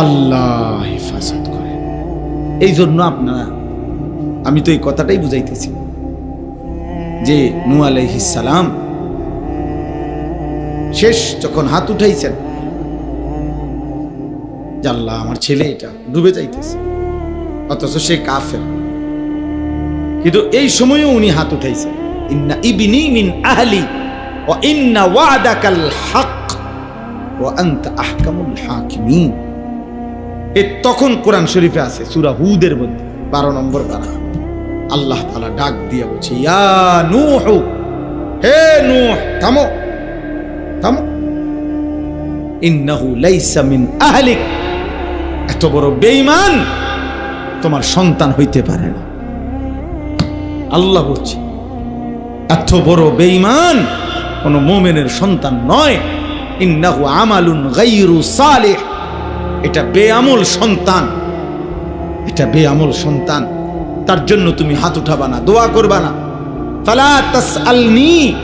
আল্লাহ হেফাজত করে। এই জন্য আপনারা, আমি তো এই কথাটাই বুঝাইতেছি। যে নু সালাম শেষ যখন হাত উঠাইছেন, যে আমার ছেলে এটা ডুবে যাইতেছে, অথচ সে কাফের। কিন্তু এই সময়ও উনি হাত উঠাইছেন। ইন্না ইবনি মিন আহলি ওয়া ইন্না ওয়াদাকাল হক ওয়া আনতা আহকামুল হাকিমিন। এ তখন কোরআন শরীফে আছে, সুরা হুদের মধ্যে। 12 নম্বর পারা। আল্লাহ তাআলা ডাক দিয়ে বলছে, ইয়া নূহ, হে নূহ, থামো থামো। ইন্নাহু লাইসা মিন আহলিক। এত বড় বেঈমান তোমার সন্তান হইতে পারে না। আল্লাহ বলছে, এত বড় বেঈমান কোন মোমেনের সন্তান নয়। ইন্নাহু আমালুন গাইরু সালেহ। এটা বেআমল সন্তান। এটা বেআমল সন্তান। তার জন্য তুমি হাত উঠাবা না, দোয়া করবা না। ফালা তাসআলনি